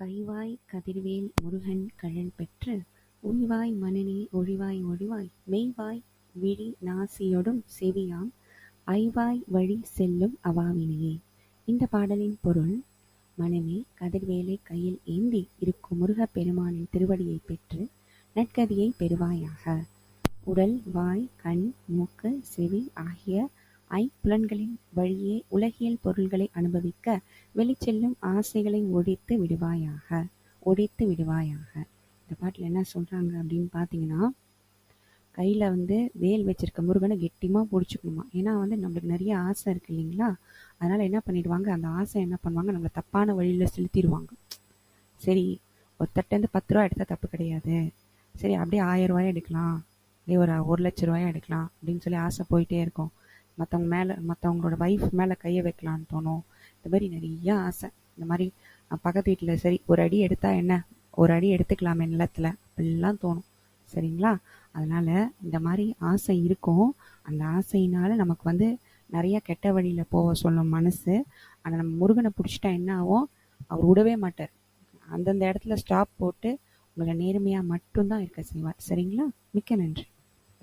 கைவாய் கதிர்வேல் முருகன் கழல் பெற்று உய்வாய் மனனே ஒழிவாய் ஒழிவாய் மெய்வாய் விழி நாசியொடும் செவியாம் ஐவாய் வழி செல்லும் அவாவினையே. இந்த பாடலின் பொருள் மனமே கதிர்வேலை கையில் ஏந்தி இருக்கும் முருகப் பெருமானின் திருவடியை பெற்று நற்கதியை பெறுவாயாக. உடல் வாய் கண் மூக்கு செவி ஆகிய புலன்களின் வழியே உலகியல் பொருள்களை அனுபவிக்க வெளிச்செல்லும் ஆசைகளை ஒழித்து விடுவாயாக ஒழித்து விடுவாயாக. இந்த பாட்டில் என்ன சொல்கிறாங்க அப்படின்னு பார்த்தீங்கன்னா கையில் வந்து வேல் வச்சிருக்க முருகனை கெட்டியமாக பிடிச்சிக்கணுமா? ஏன்னா வந்து நம்மளுக்கு நிறைய ஆசை இருக்குது இல்லைங்களா? அதனால் என்ன பண்ணிடுவாங்க? அந்த ஆசை என்ன பண்ணுவாங்க? நம்மளை தப்பான வழியில் செலுத்திடுவாங்க. சரி ஒருத்தட்டேருந்து பத்து ரூபா எடுத்தால் தப்பு கிடையாது. சரி அப்படியே ஆயிரம் ரூபாய் எடுக்கலாம். அப்படியே ஒரு ஒரு லட்ச ரூபாயா எடுக்கலாம் அப்படின்னு சொல்லி ஆசை போயிட்டே இருக்கும். மற்றவங்க மேலே மற்றவங்களோட ஒய்ஃப் மேலே கையை வைக்கலான்னு தோணும். இந்த மாதிரி நிறைய ஆசை. இந்த மாதிரி பக்கத்து வீட்டில் சரி ஒரு அடி எடுத்தால் என்ன? ஒரு அடி எடுத்துக்கலாமே நிலத்தில். அப்படிலாம் தோணும். சரிங்களா? அதனால் இந்த மாதிரி ஆசை இருக்கும். அந்த ஆசையினால் நமக்கு வந்து நிறைய கெட்ட வழியில் போக சொல்லும் மனசு. ஆனால் நம்ம முருகனை பிடிச்சிட்டா என்ன ஆகும்? அவர் விடவே மாட்டார். அந்தந்த இடத்துல ஸ்டாப் போட்டு உங்களை நேர்மையாக மட்டும்தான் இருக்க செய்வார். சரிங்களா? மிக்க நன்றி.